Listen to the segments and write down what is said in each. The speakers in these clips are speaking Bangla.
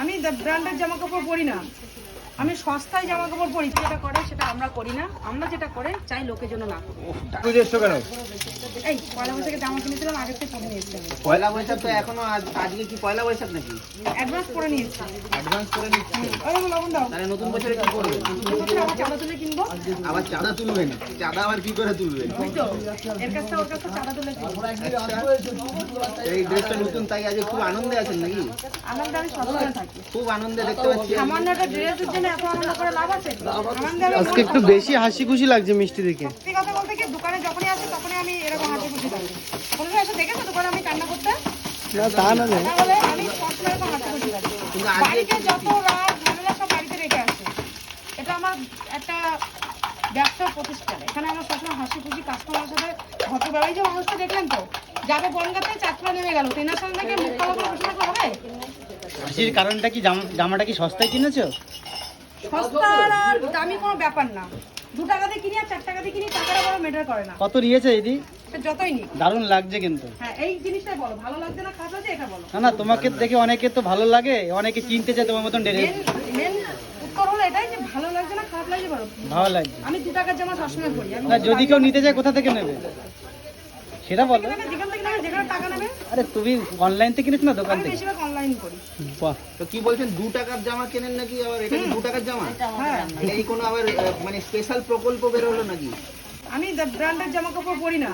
আমি ব্র্যান্ডের জামা কাপড় পরি না। আমি সস্তায় জামা কাপড় পরি যেটা করে সেটা আমরা করি না। আমরা যেটা করে চাই লোকের জন্য না করি। কেন? এই পয়লা বৈশাখে জামা কিনেছিলাম আগের থেকে পরে নিয়েছি আমি পয়লা বৈশাখ তো এখনও আজকে কি পয়লা বৈশাখ নাকি? অ্যাডভান্স করে নিয়েছি অ্যাডভান্স করে ওই দেখো লবণ দাও। তাহলে নতুন বছরে কি করবে আবার চাঁদা তুলে কিনবো? আবার চাঁদা তুলবেন চাঁদা আবার কি করে তুলবেন ওই তো এর কাছ থেকে ওর কাছ চাঁদা তুলে এই ড্রেসটা নতুন তাই আজকে খুব আনন্দে আছেন নাকি? আনন্দ আমি সবসময় থাকি। খুব আনন্দে দেখতে পাচ্ছি। সামান্য একটা ড্রেসের জন্য এত আনন্দ করে লাভ আছে? আনন্দে আমি আজকে একটু বেশি হাসি খুশি লাগছে মিষ্টি দেখে। সত্যি কথা বলতে কি দোকানে যখনই আসে তখনই আমি এরকম হাসি খুশি থাকি কোনোদিন এসে দেখেছ দোকানে আমি কান্না করতে? না তা না আমি সবসময় এরকম হাসি খুশি থাকি বাড়িতে যত রাগ ঝামেলা সব বাড়িতে রেখে আসে। এটা আমার একটা ব্যবসার প্রতিষ্ঠান। এখানে আমার সবসময় হাসি খুশি কাস্টমারের সাথে যে মানুষটা দেখলেন তো যাবে বনগাতে চারটা নেমে গেল তেনার মুখ কালো করে বসে হবে? হাসির কারণটা কি? জামা- জামাটা কি সস্তায় কিনেছো? সস্তা আর দামি কোনো ব্যাপার না। দু টাকাতে কিনি আর চার টাকাতে কিনি টাকাটা বড় ম্যাটার করে না। কত নিয়েছে এটা যতই নিই দারুণ লাগছে কিন্তু। হ্যাঁ এই জিনিসটাই বলো ভালো লাগছে না খারাপ লাগছে এটা বলো। না না তোমাকে দেখে অনেকে তো ভালো লাগে অনেকে চিনতে চায় তোমার মতন মেন মেন উত্তর হলো এটাই যে ভালো লাগছে না খারাপ লাগছে বলো। ভালো লাগছে। আমি দু টাকার জামা সবসময় পরি না যদি কেউ নিতে চায় কোথা থেকে নেবে? সেটা বলো। যেখানে টাকা নেবে আরে তুমি অনলাইন থেকে কিনেছো না দোকান আমি থেকে? বেশিরভাগ অনলাইন করি। বাহ। তো কি বলছেন দু টাকার জামা কেনেন নাকি আবার? এটা টাকার জামা? হ্যাঁ। এই কোনো আবার মানে স্পেশাল প্রকল্প বের হলো নাকি? আমি ব্র্যান্ডের জামা কাপড় পরি না।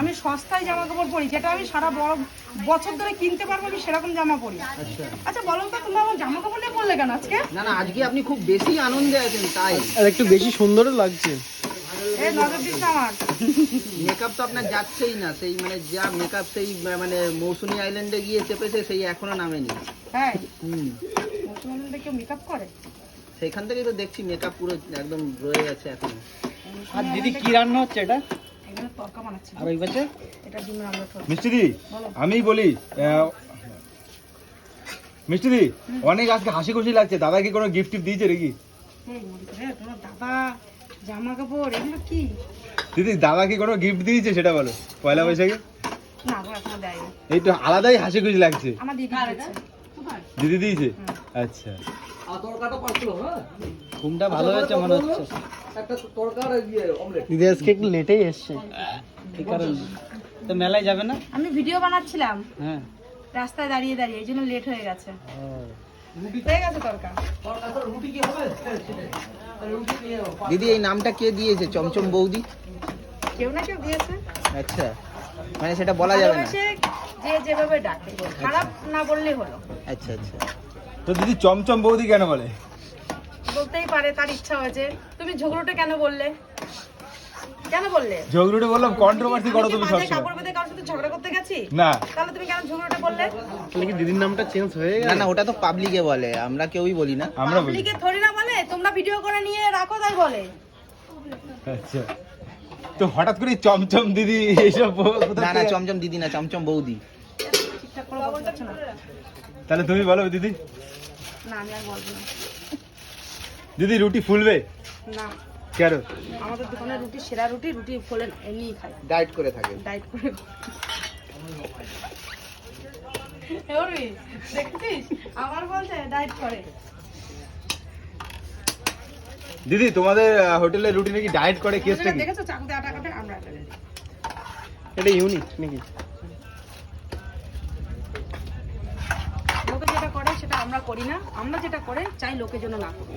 আমি সস্তায় জামা কাপড় পরি যেটা আমি সারা বড় বছর ধরে কিনতে পারব আমি সেরকম জামা পরি। আচ্ছা। আচ্ছা বলো তো তুমি আমার জামা কাপড় নিয়ে বললে কেন আজকে? না না আজকে আপনি খুব বেশি আনন্দে আছেন তাই। আর একটু বেশি সুন্দরও লাগছে। মেকআপ তো আপনার যাচ্ছেই না সেই মানে যা মেকআপ সেই মানে মৌসুমী আইল্যান্ডে গিয়ে চেপেছে সেই এখনও নামেনি। হ্যাঁ হুম। মুসলমানদের কেউ মেকআপ করে? সেইখান থেকেই তো দেখছি মেকআপ পুরো একদম রয়ে গেছে এখনও। আর দিদি কি রান্না হচ্ছে এটা? আর ওই তো মিষ্টিদি আমি বলি। আহ, মিষ্টিদি অনেক আজকে হাসি খুশি লাগছে দাদা কি কোনো গিফট টিফট দিয়েছে নাকি? দাদা জামা কাপড় এগুলো কি? দিদি দাদা কি কোনো গিফট দিয়েছে সেটা বলো পয়লা বৈশাখে? না এখনও দেয়নি। এই তো আলাদাই হাসি খুশি লাগছে। আমার দিদি দিয়েছে। দিদি দিয়েছে? আচ্ছা। ঘুমটা ভালো হয়েছে মনে হচ্ছে। দিদি আজকে একটু লেটেই এসছে। এই কারণে? তো মেলায় যাবে না? আমি ভিডিও বানাচ্ছিলাম। হ্যাঁ। রাস্তায় দাঁড়িয়ে দাঁড়িয়ে এই জন্য লেট হয়ে গেছে। হয়ে দিদি এই নামটা কে দিয়েছে? চমচম বৌদি? কেউ না কেউ দিয়েছে? আচ্ছা। মানে সেটা বলা যাবে না। যে যেভাবে ডাকে। খারাপ না বললেই হলো। আচ্ছা আচ্ছা। তো দিদি চমচম বৌদি কেন বলে? বলতেই পারে তার ইচ্ছা হয়েছে। তুমি ঝগড়োটা কেন বললে? কেন বললে? ঝগড়ুটে বললাম কন্ট্রোভার্সি করো তুমি মাথায় সবসময়। কাপড় বেঁধে কারোর সাথে ঝগড়া করতে গেছি? না। তাহলে তুমি কেন ঝগড়াটা বললে? তাহলে কি দিদির নামটা চেঞ্জ হয়ে না না ওটা তো পাবলিকে বলে আমরা কেউই বলি না। আমরা বলি পাবলিকে থরি না বলে তোমরা ভিডিও করে নিয়ে রাখো তাই বলে। আচ্ছা। তো হঠাৎ করে চমচম দিদি এইসব না না চমচম দিদি না চমচম বৌদি। তাহলে তুমি বলো দিদি। না আমি আর বলব না। দিদি রুটি ফুলবে? না। কেন? আমাদের দোকানে রুটি সেরা রুটি রুটি ফোলে এমনিই খাই ডায়েট করে থাকে। ডাইট করে এবারই দেখছিস? আমার বলছে ডাইট করে। দিদি তোমাদের হোটেলে রুটি নাকি ডায়েট করে কেসটা কি দেখেছ চাকুতে আটা কাটে আমরা এটা ইউনিক নাকি? লোকে যেটা করে সেটা আমরা করি না। আমরা যেটা করে চাই লোকের জন্য না করি